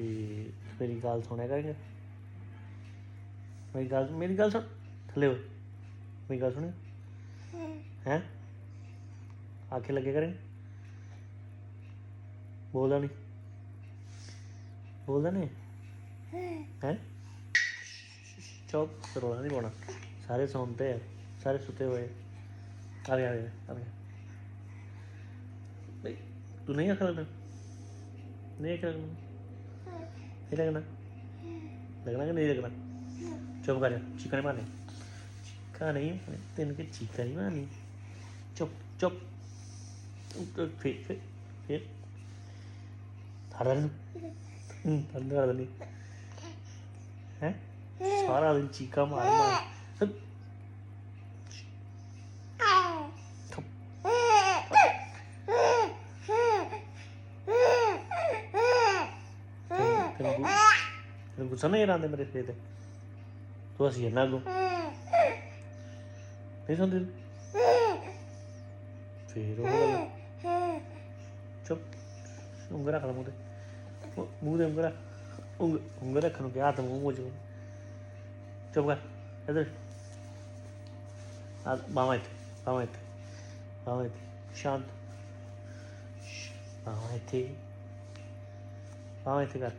कि मेरी गल सुने करेंगे मेरी गल मेरी गल सुन। थल्ले मेरी गल सुने हम्म। हैं? आखे लगे करें। बोलदा नहीं। बोलदा नहीं? हम्म। हैं? चुप। रोला नहीं पौना। सारे सोते हैं। सारे सुते हुए। आ गया आ तू नहीं आखिर लगना नहीं आखिर लगना ഇതെങ്ങനെ? ഇതെങ്ങനെ ഇതെങ്ങനെ? ചുവപ്പ് കാര്യം ചിക്കനെ മാറി ചിക്കനയും എനിക്ക് ചിക്കനെ മാറി ചൊപ്പ് ചൊപ്പ്. നടന്നു നടന്നു നടന്നു ഏ? സാറാ അതിന് ചിക്കൻ മാറി ਤੈਨੂੰ- ਗੁ- ਤੈਨੂੰ ਗੁੱਸਾ ਨਹੀਂ ਆਉਂਦਾ ਮੇਰੇ ਫੇਰ ਤੇ? ਤੂੰ ਅਸੀਂ ਨਾ ਗੋ ਨਹੀਂ ਸੁਣਦੀ? ਤੂੰ? ਫੇਰ ਉਹ ਗੱਲ। ਚੁੱਪ। ਉਂਗਲ ਰੱਖ ਲੈ ਮੂੰਹ ਤੇ। ਮੂੰਹ- ਮੂੰਹ ਤੇ ਉਂਗਲ ਰੱਖ। ਉਂਗ ਉਂਗਲ ਰੱਖਣ ਨੂੰ ਕਿਹਾ ਤਾਂ ਮੂੰਹ ਮੋਜ ਚੁੱਪ ਕਰ। ਇਧਰ। ਆ ਬਾਵਾ ਇੱਥੇ। ਬਾਵਾ ਇੱਥੇ। ਬਾਵਾ ਇੱਥੇ। ਸ਼ਾਂਤ। ਬਾਵਾ ਇੱਥੇ। ਬਾਵਾ ਇੱਥੇ ਕਰ।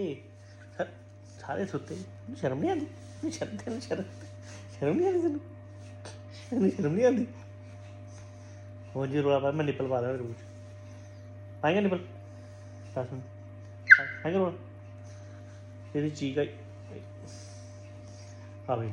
ਇਹ ਸਾਰੇ ਸੁੱਤੇ। ਨੂੰ ਸ਼ਰਮ ਨਹੀਂ ਆਉਂਦੀ। ਨੂੰ ਸ਼ਰਮ ਤੈਨੂੰ ਸ਼ਰਮ ਸ਼ਰਮ ਨਹੀਂ ਆਉਂਦੀ ਤੈਨੂੰ। ਤੈਨੂੰ ਸ਼ਰਮ ਨਹੀਂ ਆਉਂਦੀ। ਉਹ ਜੀ ਰੋਲਾ ਪਾ ਮੈਂ ਨਿਪਲ ਪਾ ਦਾਂ ਰੂਚ ਆਏਗਾ ਨਿਪਲ। ਦੱਸ ਮਿੰਟ ਆਏਗਾ ਰੋਲਾ। ਤੇਰੀ ਚੀਕ ਆਈ। ਆ ਬਈ